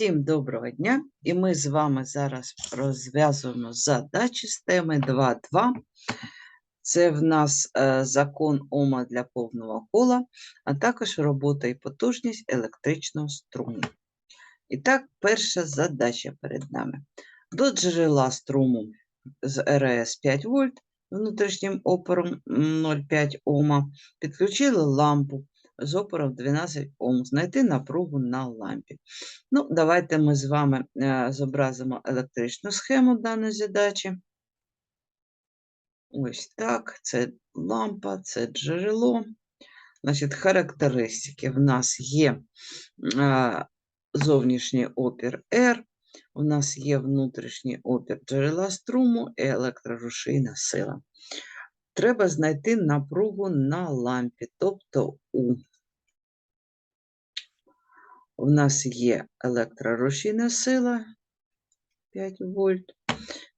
Всім доброго дня! І ми з вами зараз розв'язуємо задачі з теми 2.2. Це в нас е, закон Ома для повного кола, а також робота і потужність електричного струму. І так, перша задача перед нами. До джерела струму з РС 5 вольт внутрішнім опором 0,5 Ома підключили лампу з опором 12 Ом. Знайти напругу на лампі. Ну, давайте ми з вами е, зобразимо електричну схему даної задачі. Ось так, це лампа, це джерело. Значить, характеристики. В нас є е, зовнішній опір R, у нас є внутрішній опір джерела струму і електрорушійна сила. Треба знайти напругу на лампі, тобто У. У нас є електрорушійна сила 5 вольт.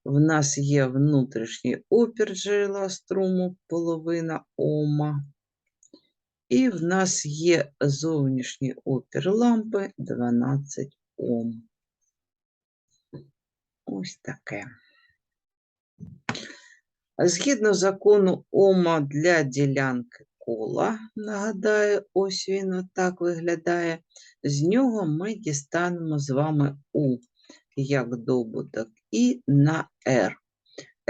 В нас є внутрішній опір джерела струму половина Ома. І в нас є зовнішній опір лампи 12 Ом. Ось таке. Згідно закону Ома для ділянки кола, нагадаю, ось він отак виглядає. З нього ми дістанемо з вами У як добуток і на R.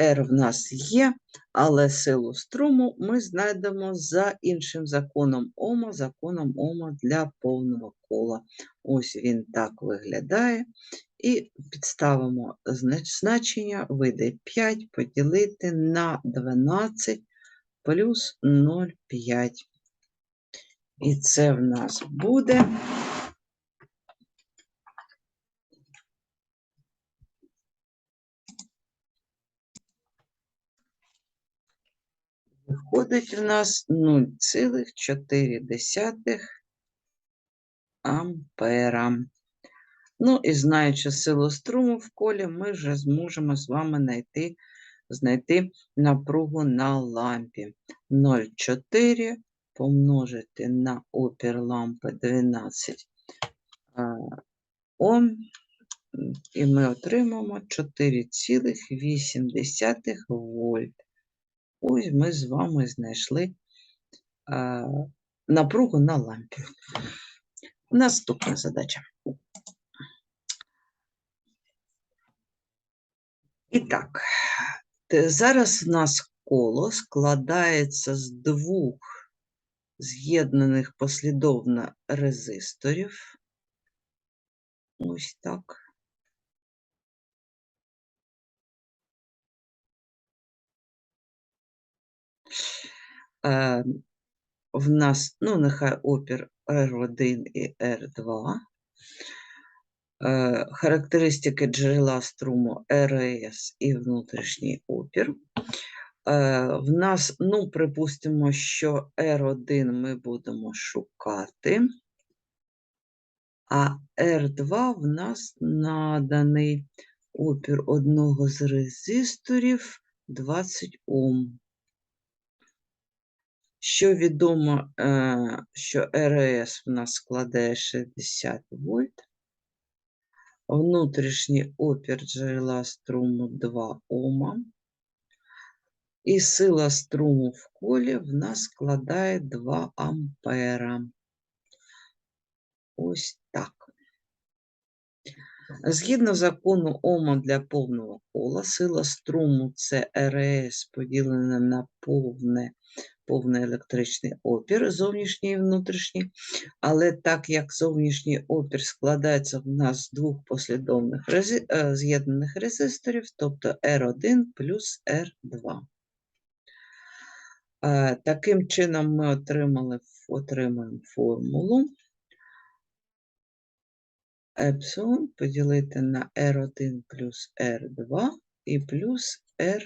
R в нас є, але силу струму ми знайдемо за іншим законом Ома, законом Ома для повного кола. Ось він так виглядає. І підставимо значення, вийде 5 поділити на 12 плюс 0,5. І це в нас буде Виходить в нас 0,4 ампера. Ну і знаючи силу струму в колі, ми вже зможемо з вами знайти, знайти напругу на лампі. 0,4 помножити на опір лампи 12 Ом, і ми отримаємо 4,8 вольт. Ось ми з вами знайшли а, напругу на лампі. Наступна задача. І так, зараз в нас коло складається з двох з'єднаних послідовно резисторів. Ось так. Е, в нас, ну, нехай опір R1 і R2. Е, характеристики джерела струму РС і внутрішній опір. Е, в нас, ну, припустимо, що R1 ми будемо шукати, а R2 в нас наданий опір одного з резисторів 20 Ом. Що відомо, е, що РС в нас складає 60 вольт, внутрішній опір джерела струму 2 Ома, і сила струму в колі в нас складає 2 ампера. Ось так. Згідно закону Ома для повного кола, сила струму це РС поділена на повне, повний електричний опір, зовнішній і внутрішній. Але так як зовнішній опір складається в нас з двох послідовних рези- е, з'єднаних резисторів, тобто R1 плюс R2. Е, Таким чином ми отримали, отримаємо формулу епсилон поділити на R1 плюс R2 і плюс R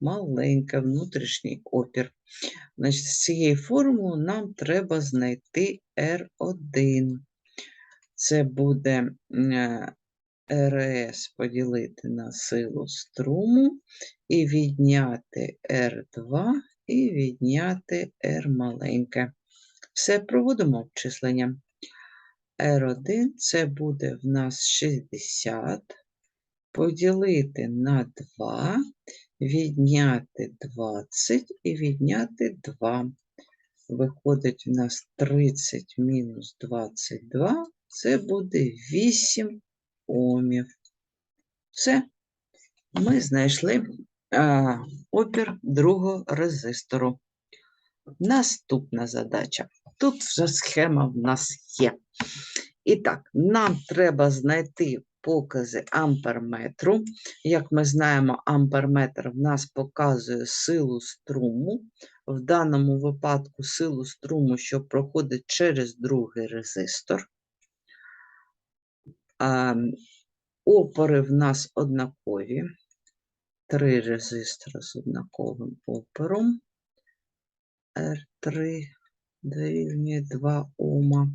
маленьке внутрішній опір. Значить, з цієї формули нам треба знайти R1. Це буде е, РС поділити на силу струму і відняти R2 і відняти R маленьке. Все, проводимо обчислення. R1 це буде в нас 60, поділити на 2, відняти 20 і відняти 2. Виходить в нас 30 мінус 22, це буде 8 омів. Все, ми знайшли а, опір другого резистору. Наступна задача. Тут вже схема в нас є. І так, нам треба знайти покази амперметру. Як ми знаємо, амперметр в нас показує силу струму. В даному випадку силу струму, що проходить через другий резистор. Опори в нас однакові. Три резистори з однаковим опором. R3 дорівнює 2 Ома.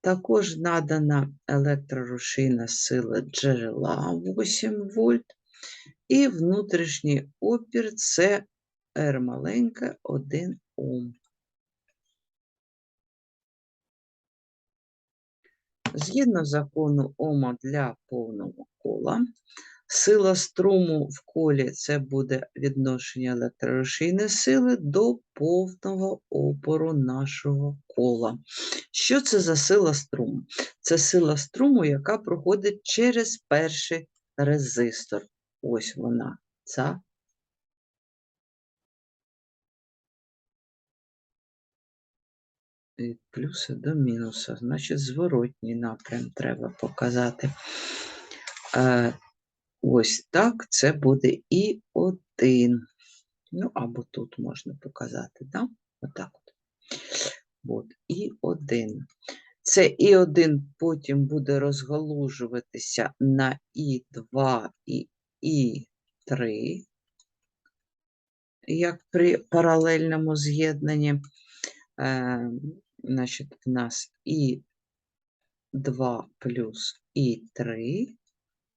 Також надана електрорушійна сила джерела 8 вольт. І внутрішній опір це R маленька 1 Ом. Згідно закону Ома для повного кола, сила струму в колі це буде відношення електрорушійної сили до повного опору нашого кола. Що це за сила струму? Це сила струму, яка проходить через перший резистор. Ось вона, ця від плюса до мінуса. Значить, зворотній напрям треба показати. Ось так це буде і один. Ну, або тут можна показати, да? Отак от. От, і один. Це і один потім буде розгалужуватися на і 2 і і 3 як при паралельному з'єднанні. Е, значить, в нас і 2 плюс і 3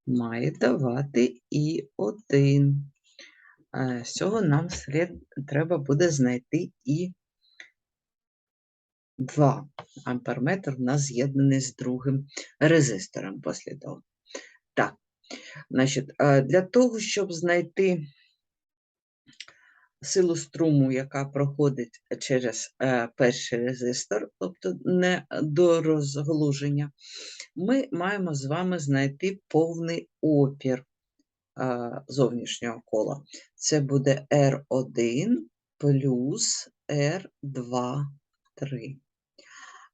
має давати і 1. Е, з цього нам слід, треба буде знайти і 2 амперметр у нас з'єднаний з другим резистором послідовно. Так, значить, е, для того, щоб знайти силу струму, яка проходить через е, перший резистор, тобто не до розглуження, ми маємо з вами знайти повний опір е, зовнішнього кола. Це буде R1 плюс R2, 3.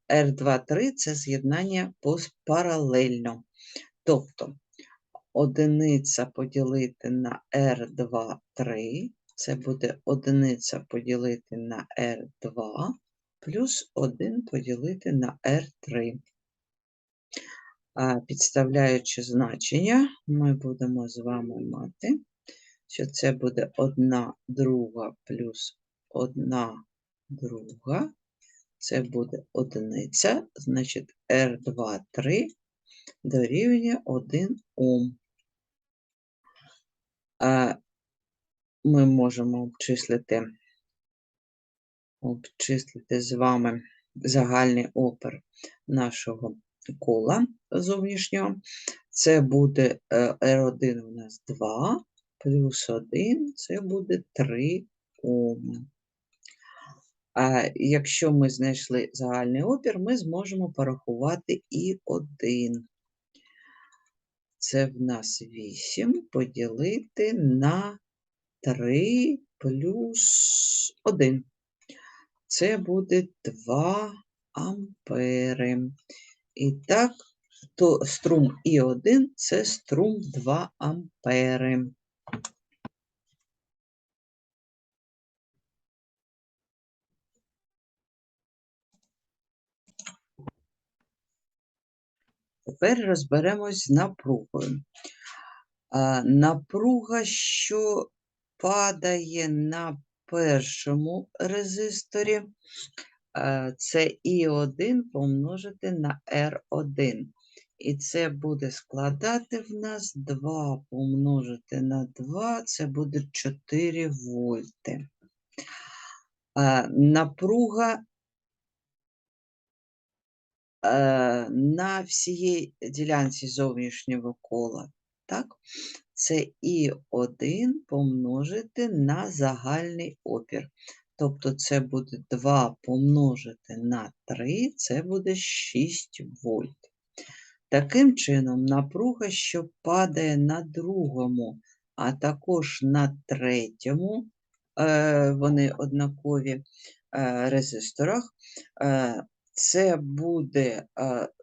R2, 3 це з'єднання паралельно. Тобто одиниця поділити на R2, 3 це буде одиниця поділити на R2 плюс 1 поділити на R3. Підставляючи значення, ми будемо з вами мати, що це буде 1 друга плюс 1 друга. Це буде одиниця, значить R2, 3 дорівнює 1 Ом ми можемо обчислити, обчислити з вами загальний опер нашого кола зовнішнього. Це буде R1 у нас 2, плюс 1 це буде 3 Оми. А якщо ми знайшли загальний опір, ми зможемо порахувати і 1. Це в нас 8 поділити на 3 плюс 1. Це буде 2 ампери. І так, то струм І1 це струм 2 ампери. Тепер розберемось з напругою. Напруга, що падає на першому резисторі, це І1 помножити на R1. І це буде складати в нас 2 помножити на 2, це буде 4 вольти. Напруга е, на всієї ділянці зовнішнього кола, так? Це І1 помножити на загальний опір. Тобто це буде 2 помножити на 3, це буде 6 вольт. Таким чином, напруга, що падає на другому, а також на третьому, е, вони однакові е, резисторах, е, це буде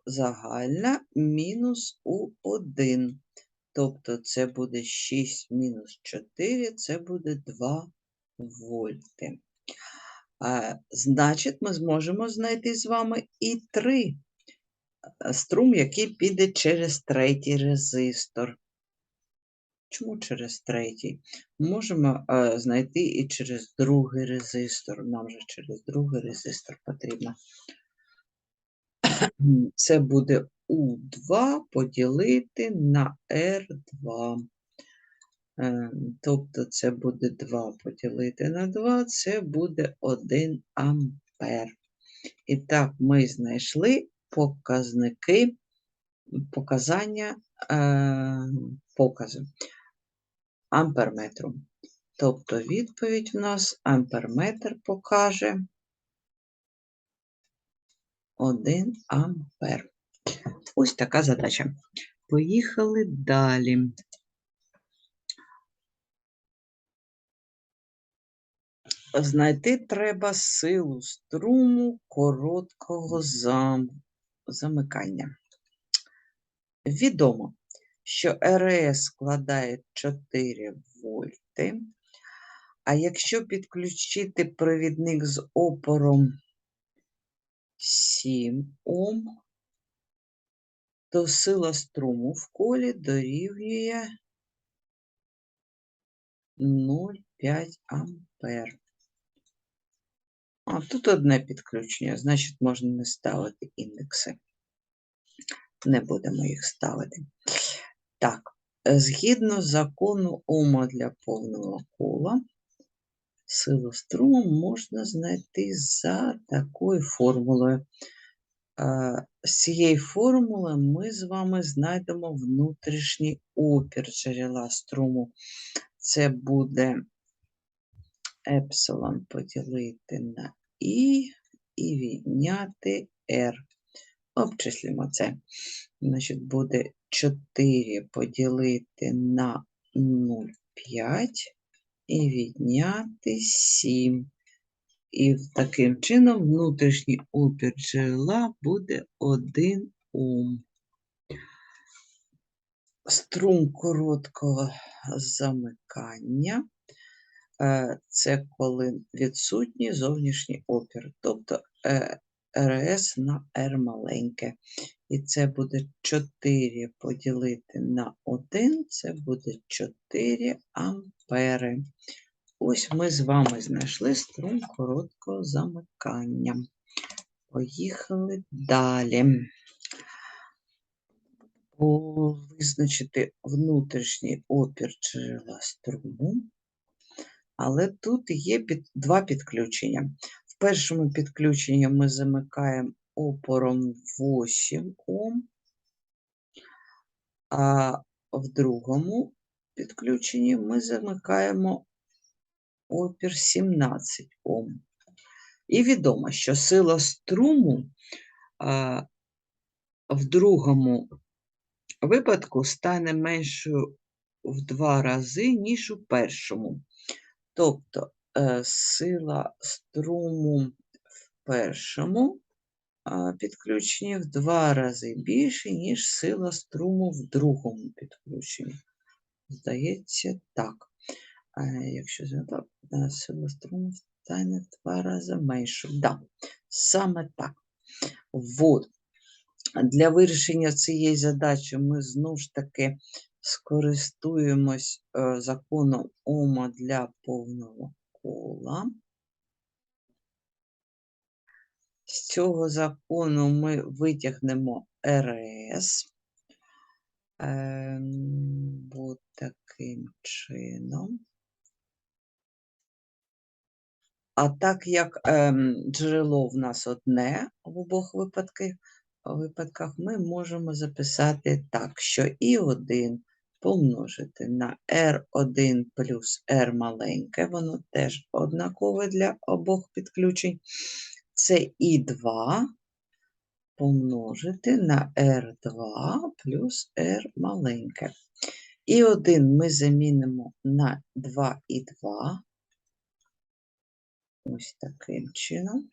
загальна мінус У1. Тобто це буде 6 мінус 4, це буде 2 вольти. Значить, ми зможемо знайти з вами і 3 струм, який піде через третій резистор. Чому через третій? Можемо знайти і через другий резистор. Нам же через другий резистор потрібно. Це буде У2 поділити на R2. Е, Тобто це буде 2 поділити на 2, це буде 1 ампер. І так, ми знайшли показники, показання е, показу амперметру. Тобто відповідь в нас амперметр покаже 1 ампер. Ось така задача. Поїхали далі. Знайти треба силу струму короткого зам... замикання. Відомо, що РС складає 4 вольти, а якщо підключити провідник з опором 7 Ом, то сила струму в колі дорівнює 0,5 ампер. А тут одне підключення, значить, можна не ставити індекси. Не будемо їх ставити. Так, згідно закону Ома для повного кола, силу струму можна знайти за такою формулою. З цієї формули ми з вами знайдемо внутрішній опір джерела струму. Це буде епсилон поділити на І і відняти R. Обчислимо це. Значить, буде 4 поділити на 0,5 і відняти 7. І таким чином внутрішній опір джерела буде 1 Ом. Струм короткого замикання е, це коли відсутній зовнішній опір, тобто е, РС на R маленьке. І це буде 4 поділити на 1, це буде 4 ампери. Ось ми з вами знайшли струм короткого замикання. Поїхали далі. Визначити внутрішній опір джерела струму. Але тут є під, два підключення. В першому підключенні ми замикаємо опором 8 Ом, а в другому підключенні ми замикаємо опір 17 Ом. І відомо, що сила струму в другому випадку стане меншою в два рази, ніж у першому. Тобто е, сила струму в першому підключенні в два рази більше, ніж сила струму в другому підключенні. Здається, так. А якщо так, е, сила струму стане два рази меншою. Да, саме так. Вот. Для вирішення цієї задачі ми знову ж таки скористуємось е, законом Ома для повного кола. З цього закону ми витягнемо РС. Ем, от таким чином. А так як ем, джерело в нас одне в обох випадках, випадках ми можемо записати так, що І1 помножити на R1 плюс R маленьке, воно теж однакове для обох підключень. Це І2 помножити на R2 плюс R маленьке. І 1 ми замінимо на 2 і 2. Ось таким чином.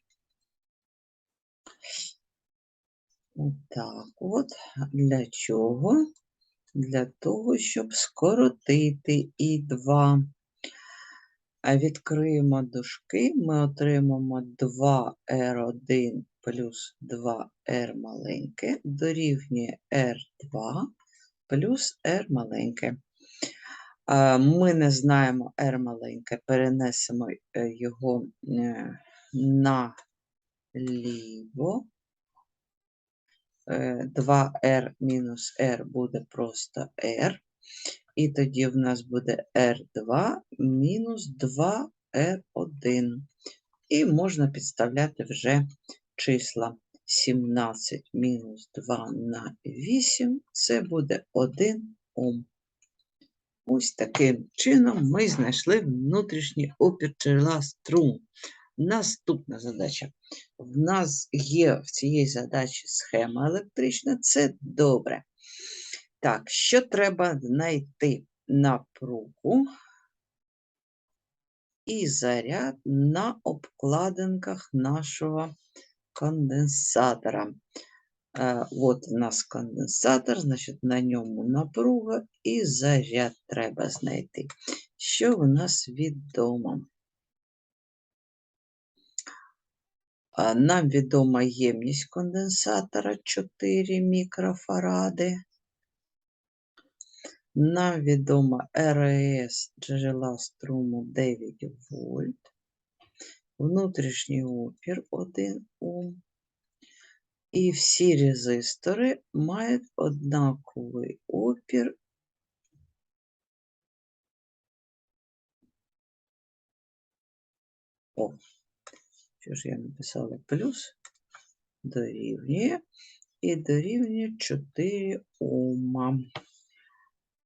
Отак от. Для чого? Для того, щоб скоротити і 2. А відкриємо дужки, ми отримаємо 2R1 плюс 2R маленьке дорівнює R2 плюс R маленьке. А, Ми не знаємо R маленьке, перенесемо е, його е, наліво. Е, 2R мінус R буде просто R. І тоді в нас буде R2 мінус 2R1. І можна підставляти вже числа 17 мінус 2 на 8. Це буде 1 Ом. Ось таким чином ми знайшли внутрішній опір джерела струму. Наступна задача. В нас є в цій задачі схема електрична, це добре. Так, що треба знайти напругу і заряд на обкладинках нашого конденсатора. Е, От у нас конденсатор, значить на ньому напруга і заряд треба знайти. Що в нас відомо? Нам відома ємність конденсатора 4 мікрофаради. Нам відома РС джерела струму 9 вольт. Внутрішній опір 1 Ом. І всі резистори мають однаковий опір. О, що ж я написала плюс, дорівнює і дорівнює 4 Ома.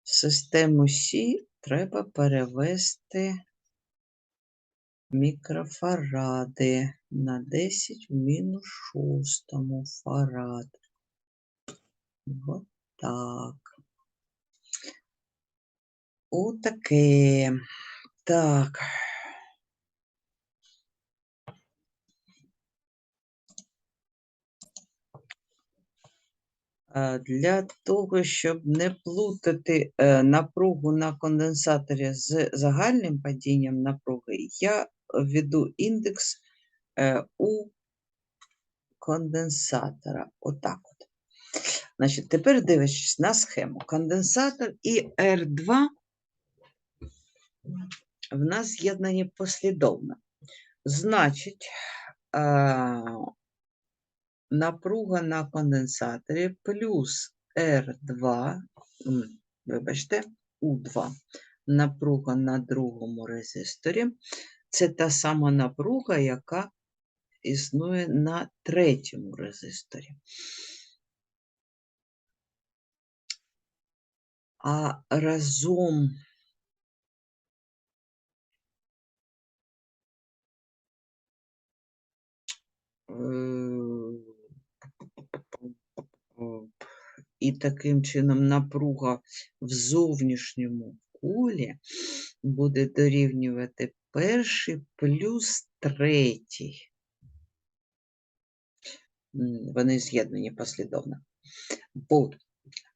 Систему Сі треба перевести мікрофаради на 10 в мінус шостому фарад. От так. Отаке. Так. Для того, щоб не плутати е, напругу на конденсаторі з загальним падінням напруги, я введу індекс е, у конденсатора. Отак от. Значить, тепер дивишся на схему. Конденсатор і R2 в нас з'єднані послідовно. Значить, е, напруга на конденсаторі плюс R2, вибачте, U2, напруга на другому резисторі. Це та сама напруга, яка існує на третьому резисторі. А разом і таким чином напруга в зовнішньому колі буде дорівнювати перший плюс третій. Вони з'єднані послідовно. Бо,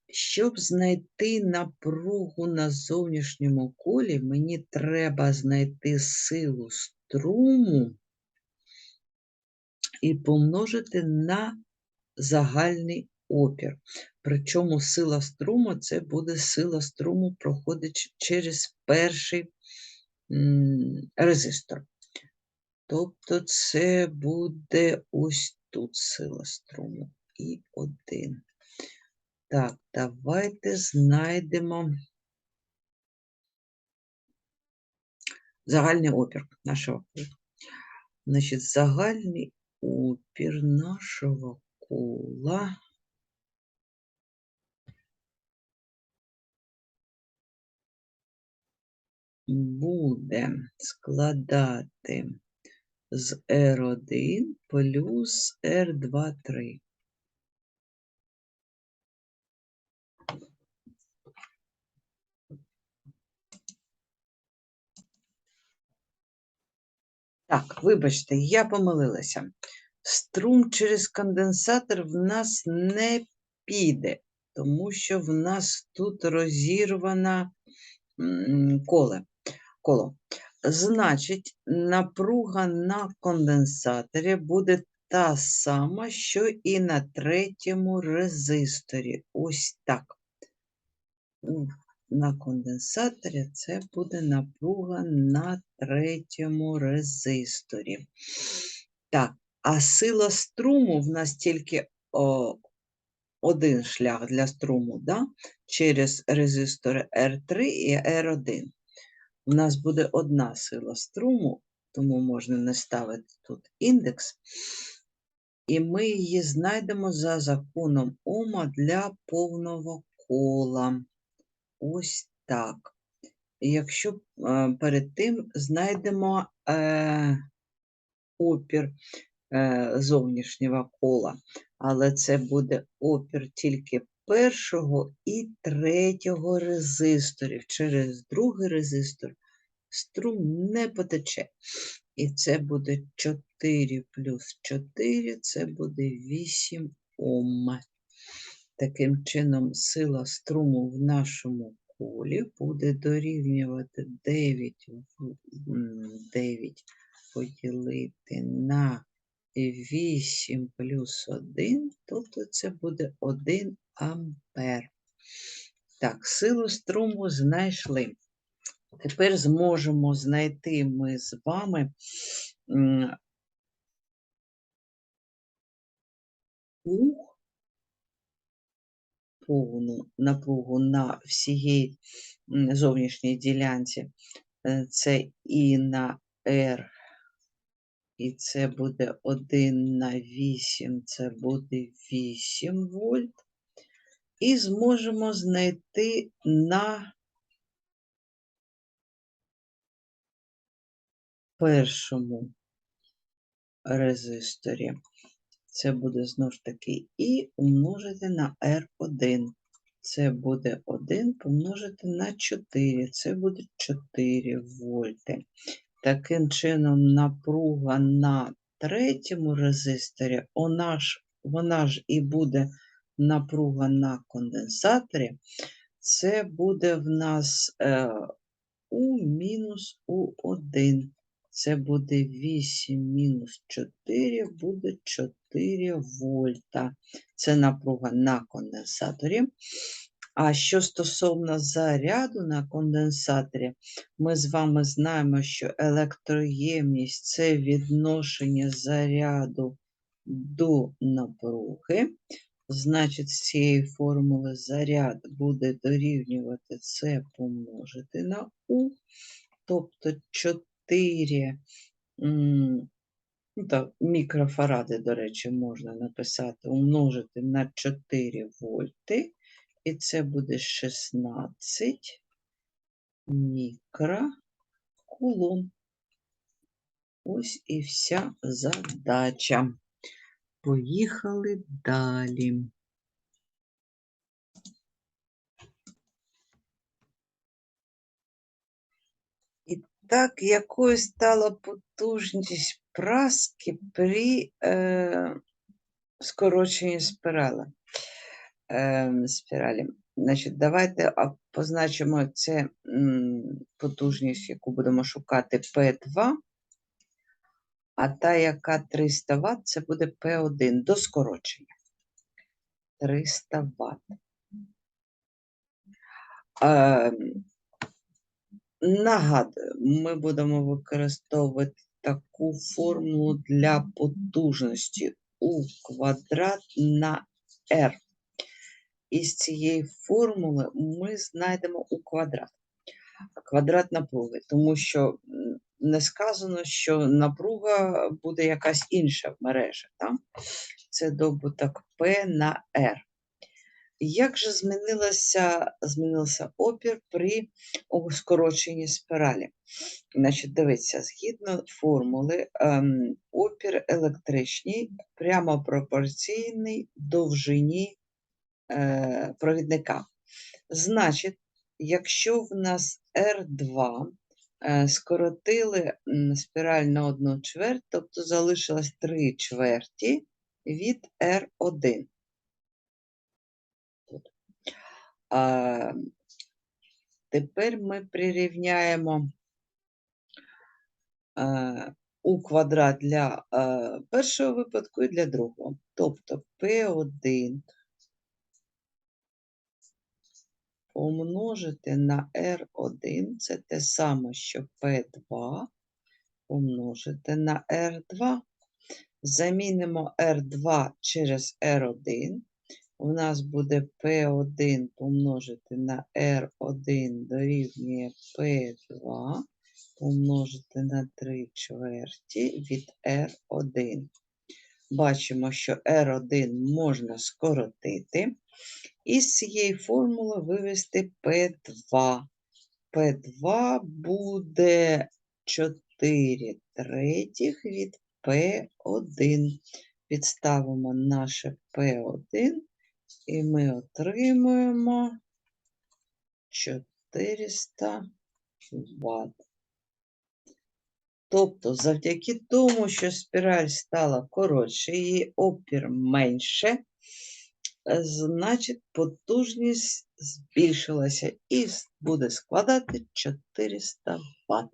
щоб знайти напругу на зовнішньому колі, мені треба знайти силу струму і помножити на загальний опір. Причому сила струму це буде сила струму проходить через перший резистор. Тобто це буде ось тут сила струму і один. Так, давайте знайдемо загальний опір нашого кола. Значить, загальний опір нашого кола буде складати з R1 плюс R2,3. Так, вибачте, я помилилася. Струм через конденсатор в нас не піде, тому що в нас тут розірвана коле, коло. Значить, напруга на конденсаторі буде та сама, що і на третьому резисторі. Ось так. На конденсаторі це буде напруга на третьому резисторі. Так, а сила струму в нас тільки о, один шлях для струму, да? через резистори R3 і R1. У нас буде одна сила струму, тому можна не ставити тут індекс. І ми її знайдемо за законом Ома для повного кола. Ось так. Якщо е, перед тим знайдемо е, опір е, зовнішнього кола, але це буде опір тільки першого і третього резисторів. Через другий резистор струм не потече. І це буде 4 плюс 4, це буде 8 Ом. Таким чином, сила струму в нашому колі буде дорівнювати 9, 9 поділити на 8 плюс 1, тобто це буде 1 ампер. Так, силу струму знайшли. Тепер зможемо знайти ми з вами м, повну напругу на всієї зовнішній ділянці. Е, Це і на R, і це буде 1 на 8, це буде 8 вольт. І зможемо знайти на першому резисторі. Це буде знову ж таки І умножити на R1. Це буде 1 помножити на 4. Це буде 4 вольти. Таким чином, напруга на третьому резисторі, вона ж, вона ж і буде напруга на конденсаторі. Це буде в нас е, У мінус У1. Це буде 8 мінус 4, буде 4 вольта. Це напруга на конденсаторі. А що стосовно заряду на конденсаторі, ми з вами знаємо, що електроємність це відношення заряду до напруги. Значить, з цієї формули заряд буде дорівнювати це помножити на У, тобто 4 м, ну, так, мікрофаради, до речі, можна написати, умножити на 4 вольти, і це буде 16 мікрокулон. Ось і вся задача. Поїхали далі. І так, якою стала потужність праски при е, скороченні спірали. Е, спіралі. Значить, давайте позначимо це потужність, яку будемо шукати P2, а та, яка 300 Вт, це буде P1 до скорочення. 300 Вт. Е, Нагадую, ми будемо використовувати таку формулу для потужності У квадрат на R. Із цієї формули ми знайдемо У квадрат. Квадрат напруги, тому що не сказано, що напруга буде якась інша в мережі. Так? це добуток P на R. Як же змінилося, змінився опір при скороченні спіралі? Значить, дивіться, згідно формули, ем, опір електричний прямо пропорційний довжині е, провідника. Значить, якщо в нас R2 е, скоротили м, спіраль на одну чверть, тобто залишилось 3 чверті від R1. А, тепер ми прирівняємо е, у квадрат для е, першого випадку і для другого. Тобто P1 помножити на R1, це те саме, що P2 помножити на R2. Замінимо R2 через R1. У нас буде P1 помножити на R1 дорівнює P2 помножити на 3 чверті від R1. Бачимо, що R1 можна скоротити. І з цієї формули вивести P2. P2 буде 4 третіх від P1. Підставимо наше P1 і ми отримуємо 400 Вт. Тобто, завдяки тому, що спіраль стала коротше, її опір менше, значить потужність збільшилася і буде складати 400 Вт.